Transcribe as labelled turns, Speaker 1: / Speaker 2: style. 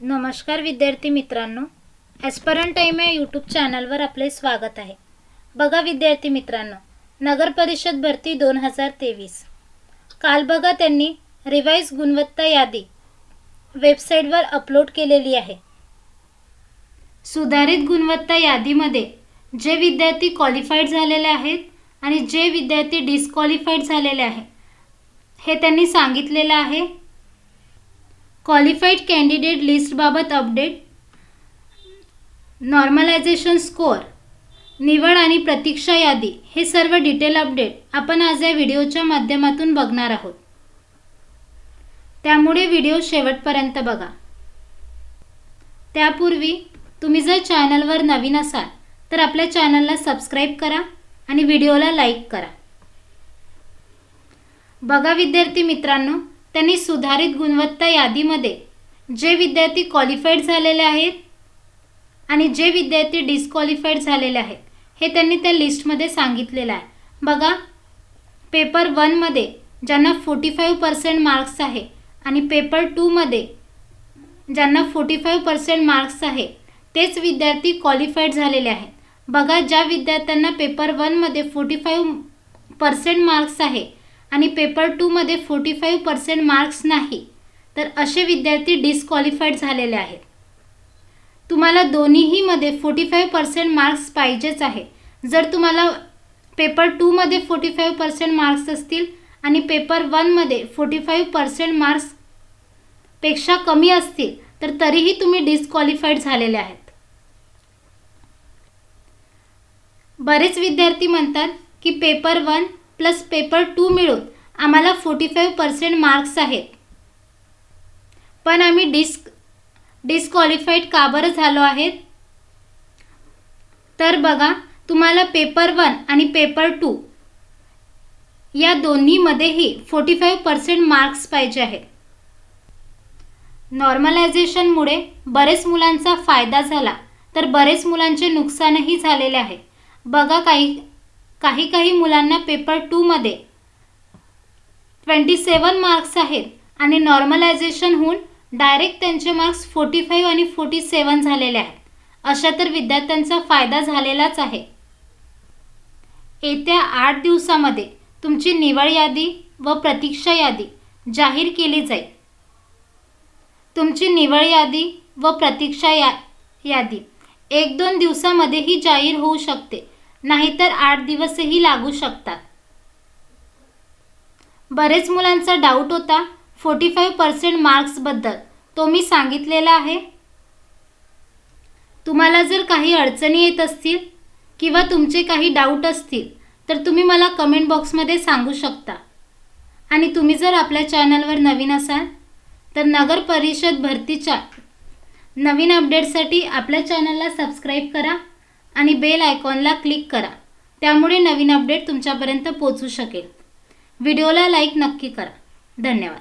Speaker 1: नमस्कार विद्यार्थी मित्रांनो ॲस्परंट टाईम या यूट्यूब चॅनलवर आपले स्वागत आहे. बघा विद्यार्थी मित्रांनो नगर परिषद भरती दोन हजार तेवीस. काल बघा त्यांनी रिवाईज गुणवत्ता यादी वेबसाईटवर अपलोड केलेली आहे. सुधारित गुणवत्ता यादीमध्ये जे विद्यार्थी क्वालिफाईड झालेले आहेत आणि जे विद्यार्थी डिस्क्वालिफाईड झालेले आहे हे त्यांनी सांगितलेलं आहे. क्वालिफाईड कॅन्डिडेट लिस्टबाबत अपडेट नॉर्मलायझेशन स्कोअर निवड आणि प्रतीक्षा यादी. हे सर्व डिटेल अपडेट आपण आज या व्हिडिओच्या माध्यमातून बघणार आहोत. त्यामुळे व्हिडिओ शेवटपर्यंत बघा. त्यापूर्वी तुम्ही जर चॅनलवर नवीन असाल तर आपल्या चॅनलला सबस्क्राईब करा आणि व्हिडिओला लाईक करा. बघा विद्यार्थी मित्रांनो त्यांनी सुधारित गुणवत्ता यादीमध्ये जे विद्यार्थी क्वालिफाईड झालेले आहेत आणि जे विद्यार्थी डिस्क्वालिफाईड झालेले आहेत हे त्यांनी त्या लिस्टमध्ये सांगितलेलं आहे. बघा पेपर वनमध्ये ज्यांना फोर्टी फाईव्ह पर्सेंट मार्क्स आहे आणि पेपर टूमध्ये ज्यांना फोर्टी फाईव्ह पर्सेंट मार्क्स आहे तेच विद्यार्थी क्वालिफाईड झालेले आहेत. बघा ज्या विद्यार्थ्यांना पेपर वनमध्ये फोर्टी फाईव्ह पर्सेंट मार्क्स आहे आणि पेपर टूमध्ये फोर्टी फाईव्ह पर्सेंट मार्क्स नाही तर असे विद्यार्थी डिस्क्वालिफाईड झालेले आहेत. तुम्हाला दोन्हीहीमध्ये फोर्टी फाईव्ह पर्सेंट मार्क्स पाहिजेच आहे. जर तुम्हाला पेपर टूमध्ये फोर्टी फाईव्ह पर्सेंट मार्क्स असतील आणि पेपर वनमध्ये फोर्टी फाईव्ह पर्सेंट मार्क्सपेक्षा कमी असतील तर तरीही तुम्ही डिस्क्वालिफाईड झालेले आहेत. बरेच विद्यार्थी म्हणतात की paper one plus paper two मिळून आम्हाला फोर्टी फाईव्ह पर्सेंट मार्क्स आहेत. पण आम्ही डिस्क डिस्क्वालिफाईड का बरं झालो आहेत? तर बघा तुम्हाला पेपर वन आणि पेपर टू या दोन्हीमध्येही फोर्टी फाईव्ह पर्सेंट मार्क्स पाहिजे आहेत. नॉर्मलायझेशनमुळे बरेच मुलांचा फायदा झाला तर बरेच मुलांचे नुकसानही झालेले आहे. बघा काही काही काही मुलांना पेपर टूमध्ये ट्वेंटी सेवन मार्क्स आहेत आणि नॉर्मलायझेशन होऊन डायरेक्ट त्यांचे मार्क्स फोर्टी फाईव्ह आणि फोर्टी सेवन झालेले आहेत. अशा तर विद्यार्थ्यांचा फायदा झालेलाच आहे. येत्या आठ दिवसामध्ये तुमची निवड यादी व प्रतीक्षा यादी जाहीर केली जाईल. तुमची निवड यादी व प्रतीक्षा या यादी एक दोन दिवसामध्येही जाहीर होऊ शकते. नाहीतर आठ दिवसही लागू शकतात. बरेच मुलांचा डाऊट होता. फोर्टी फाईव्ह पर्सेंट मार्क्सबद्दल तो मी सांगितलेला आहे. तुम्हाला जर काही अडचणी येत असतील किंवा तुमचे काही डाऊट असतील तर तुम्ही मला कमेंट बॉक्समध्ये सांगू शकता. आणि तुम्ही जर आपल्या चॅनलवर नवीन असाल तर नगर परिषद भरतीच्या नवीन अपडेटसाठी आपल्या चॅनलला सबस्क्राईब करा. आणि बेल आयकॉनला क्लिक करा. त्यामुळे नवीन अपडेट तुमच्यापर्यंत पोचू शकेल. व्हिडिओला लाईक नक्की करा. धन्यवाद.